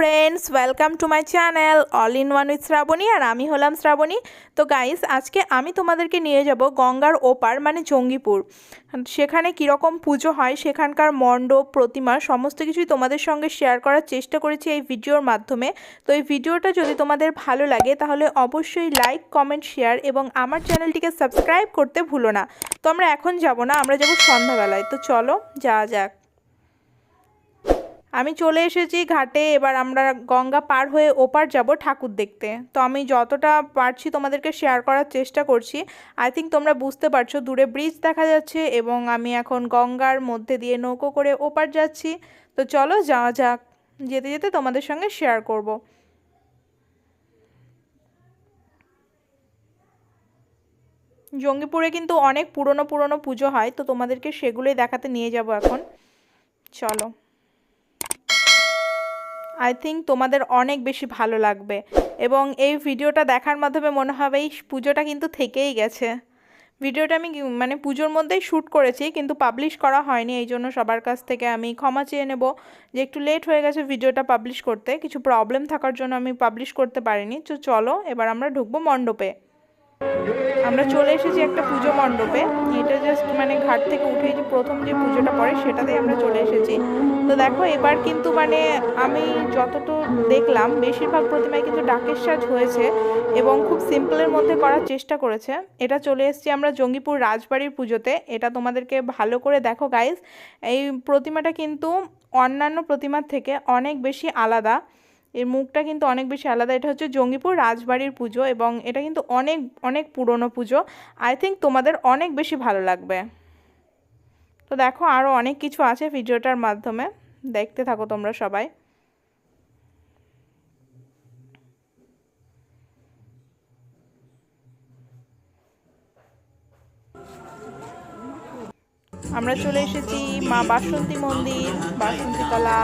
Friends welcome to my channel all in one with Shrabani আর আমি হলাম শ্রাবণী তো guys আজকে আমি তোমাদেরকে নিয়ে যাব গঙ্গার ওপার মানে জঙ্গিপুর। সেখানে কীরকম পুজো হয়, সেখানকার মণ্ডপ, প্রতিমা, সমস্ত কিছুই তোমাদের সঙ্গে শেয়ার করার চেষ্টা করেছি এই ভিডিওর মাধ্যমে। তো এই ভিডিওটা যদি তোমাদের ভালো লাগে, তাহলে অবশ্যই লাইক কমেন্ট শেয়ার এবং আমার চ্যানেলটিকে সাবস্ক্রাইব করতে ভুলো না। তো আমরা এখন যাব না, আমরা যাব সন্ধ্যাবেলায়। তো চলো, যাওয়া যাক। আমি চলে এসেছি ঘাটে, এবার আমরা গঙ্গা পার হয়ে ওপার যাব ঠাকুর দেখতে। তো আমি যতটা পারছি তোমাদেরকে শেয়ার করার চেষ্টা করছি। আই থিঙ্ক তোমরা বুঝতে পারছ, দূরে ব্রিজ দেখা যাচ্ছে এবং আমি এখন গঙ্গার মধ্যে দিয়ে নৌকো করে ওপার যাচ্ছি। তো চলো যাওয়া যাক, যেতে যেতে তোমাদের সঙ্গে শেয়ার করব। জঙ্গিপুরে কিন্তু অনেক পুরনো পুরনো পুজো হয়, তো তোমাদেরকে সেগুলোই দেখাতে নিয়ে যাব এখন। চলো। আই থিঙ্ক তোমাদের অনেক বেশি ভালো লাগবে। এবং এই ভিডিওটা দেখার মাধ্যমে মনে হবে এই পুজোটা কিন্তু থেকেই গেছে। ভিডিওটা আমি মানে পুজোর মধ্যেই শ্যুট করেছি, কিন্তু পাবলিশ করা হয়নি, এই জন্য সবার কাছ থেকে আমি ক্ষমা চেয়ে নেব যে একটু লেট হয়ে গেছে ভিডিওটা পাবলিশ করতে। কিছু প্রবলেম থাকার জন্য আমি পাবলিশ করতে পারিনি। তো চলো, এবার আমরা ঢুকবো মণ্ডপে। আমরা চলে এসেছি একটা পুজো মণ্ডপে। এটা জাস্ট মানে ঘাট থেকে উঠে যে প্রথম যে পুজোটা পড়ে, সেটাতেই আমরা চলে এসেছি। তো দেখো, এবার কিন্তু মানে আমি যতটুকু দেখলাম, বেশিরভাগ প্রতিমায় কিন্তু ডাকের সাজ হয়েছে এবং খুব সিম্পলের মধ্যে করার চেষ্টা করেছে। এটা চলে এসেছি আমরা জঙ্গিপুর রাজবাড়ির পুজোতে। এটা তোমাদেরকে ভালো করে দেখো গাইজ এই প্রতিমাটা কিন্তু অন্যান্য প্রতিমার থেকে অনেক বেশি আলাদা। এর মুখটা কিন্তু অনেক বেশি আলাদা। এটা হচ্ছে জঙ্গিপুর রাজবাড়ির পুজো এবং এটা কিন্তু অনেক অনেক পুরনো পুজো। আই থিঙ্ক তোমাদের অনেক বেশি ভালো লাগবে। তো দেখো আরও অনেক কিছু আছে ভিডিওটার মাধ্যমে। দেখতে থাকো তোমরা সবাই। আমরা চলে এসেছি মা বাসন্তী মন্দির বাসন্তীতলা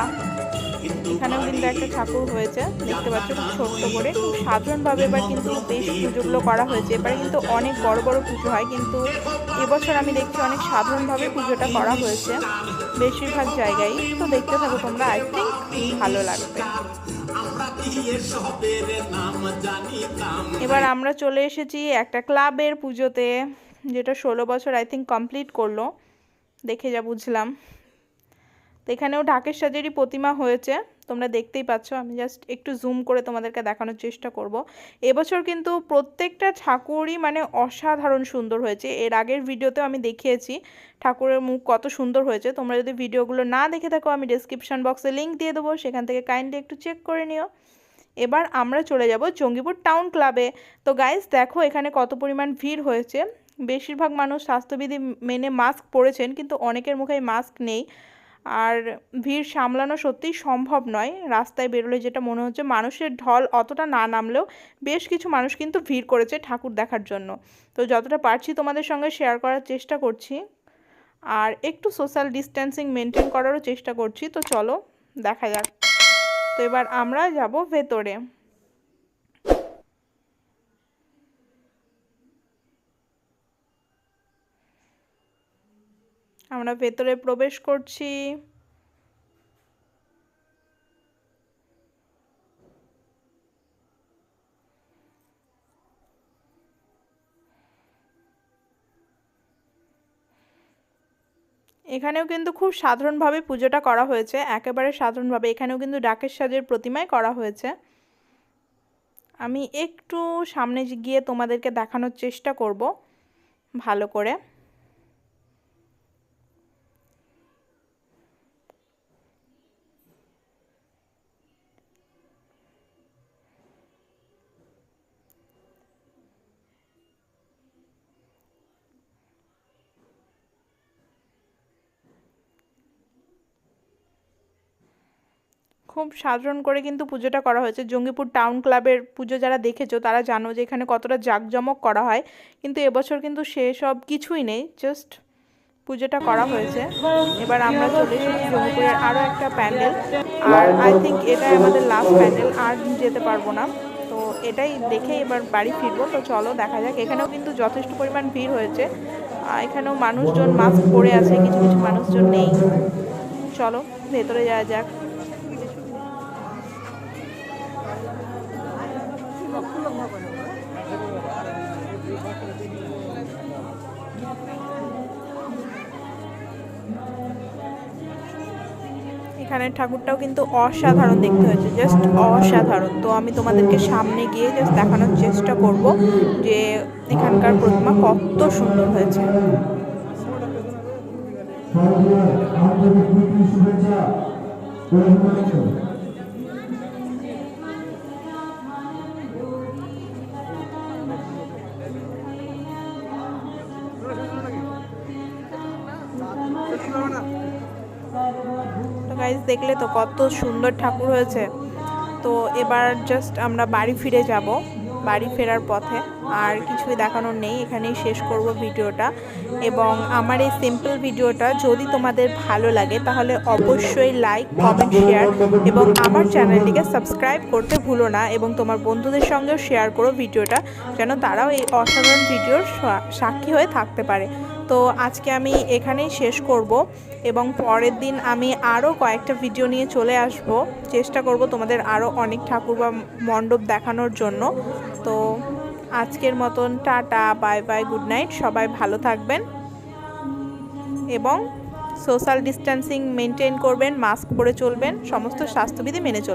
এখানেও কিন্তু একটা ঠাকুর হয়েছে দেখতে পাচ্ছ খুব ছোট্ট করে। খুব সাধারণভাবে এবার কিন্তু বেশ পুজোগুলো করা হয়েছে। এবারে কিন্তু অনেক বড় বড় পুজো হয় কিন্তু এবছর আমি দেখছি অনেক সাধারণভাবে পুজোটা করা হয়েছে বেশিরভাগ জায়গায়। তো দেখতে থাকো তোমরা আই থিঙ্ক ভালো লাগবে। এবার আমরা চলে এসেছি একটা ক্লাবের পুজোতে যেটা ষোলো বছর আই থিঙ্ক কমপ্লিট করল। দেখে যা বুঝলাম। তো এখানেও ঢাকের সাজেরই প্রতিমা হয়েছে। তোমরা দেখতেই পাচ্ছ, আমি জাস্ট একটু জুম করে তোমাদেরকে দেখানোর চেষ্টা করব। এবছর কিন্তু প্রত্যেকটা ঠাকুরই মানে অসাধারণ সুন্দর হয়েছে। এর আগের ভিডিওতেও আমি দেখিয়েছি, ঠাকুরের মুখ কত সুন্দর হয়েছে। তোমরা যদি ভিডিওগুলো না দেখে থাকো, আমি ডিসক্রিপশান বক্সে লিঙ্ক দিয়ে দেবো, সেখান থেকে কাইন্ডলি একটু চেক করে নিও। এবার আমরা চলে যাব জঙ্গিপুর টাউন ক্লাবে তো গাইজ দেখো এখানে কত পরিমাণ ভিড় হয়েছে। বেশিরভাগ মানুষ স্বাস্থ্যবিধি মেনে মাস্ক পরেছেন, কিন্তু অনেকের মুখে মাস্ক নেই। আর ভিড় সামলানো সত্যিই সম্ভব নয়। রাস্তায় বেরোলে যেটা মনে হচ্ছে মানুষের ঢল অতটা না নামলেও বেশ কিছু মানুষ কিন্তু ভিড় করেছে ঠাকুর দেখার জন্য। তো যতটা পারছি তোমাদের সঙ্গে শেয়ার করার চেষ্টা করছি। আর একটু সোশ্যাল ডিস্ট্যান্সিং মেনটেন করারও চেষ্টা করছি। তো চলো, দেখা যাক। তো এবার আমরা যাব ভেতরে। আমরা ভেতরে প্রবেশ করছি। এখানেও কিন্তু খুব সাধারণভাবে পুজোটা করা হয়েছে, একেবারে সাধারণভাবে। এখানেও কিন্তু ডাকের সাজের প্রতিমায় করা হয়েছে। আমি একটু সামনে গিয়ে তোমাদেরকে দেখানোর চেষ্টা করব, ভালো করে। খুব সাধারণ করে কিন্তু পুজোটা করা হয়েছে। জঙ্গিপুর টাউন ক্লাবের পুজো যারা দেখেছ, তারা জানো যে এখানে কতটা জাঁকজমক করা হয়। কিন্তু এবছর কিন্তু সেসব কিছুই নেই জাস্ট পুজোটা করা হয়েছে। এবার আমরা চলে এসেছি জঙ্গিপুরের আরও একটা প্যান্ডেল। আর আই থিঙ্ক এটাই আমাদের লাস্ট প্যান্ডেল, আর যেতে পারব না। তো এটাই দেখে এবার বাড়ি ফিরবো। তো চলো দেখা যাক। এখানেও কিন্তু যথেষ্ট পরিমাণ ভিড় হয়েছে। এখানেও মানুষজন মাস্ক পরে আছে, কিছু কিছু মানুষজন নেই। চলো, ভেতরে যাওয়া যাক। এখানের ঠাকুরটাও কিন্তু অসাধারণ দেখতে হয়েছে জাস্ট অসাধারণ। তো আমি তোমাদেরকে সামনে গিয়ে জাস্ট দেখানোর চেষ্টা করব যে এখানকার প্রতিমা কত সুন্দর হয়েছে। তো গাইজ দেখলে তো কত সুন্দর ঠাকুর হয়েছে। তো এবার জাস্ট আমরা বাড়ি ফিরে যাব, বাড়ি ফেরার পথে। আর কিছুই দেখানোর নেই, এখানেই শেষ করব ভিডিওটা। এবং আমার এই সিম্পল ভিডিওটা যদি তোমাদের ভালো লাগে, তাহলে অবশ্যই লাইক কমেন্ট শেয়ার এবং আমার চ্যানেলটিকে সাবস্ক্রাইব করতে ভুলো না এবং তোমার বন্ধুদের সঙ্গেও শেয়ার করো ভিডিওটা, যেন তারাও এই অসাধারণ ভিডিওর সাক্ষী হয়ে থাকতে পারে। তো আজকে আমি এখানেই শেষ করব এবং পরের দিন আমি আরও কয়েকটা ভিডিও নিয়ে চলে আসব। চেষ্টা করব তোমাদের আরও অনেক ঠাকুর বা মণ্ডপ দেখানোর জন্য। তো আজকের মতন tata bye bye good night সবাই ভালো থাকবেন এবং সোশ্যাল ডিস্টেন্সিং মেনটেন করবেন মাস্ক পরে চলবেন, সমস্ত স্বাস্থ্যবিধি মেনে চলবেন।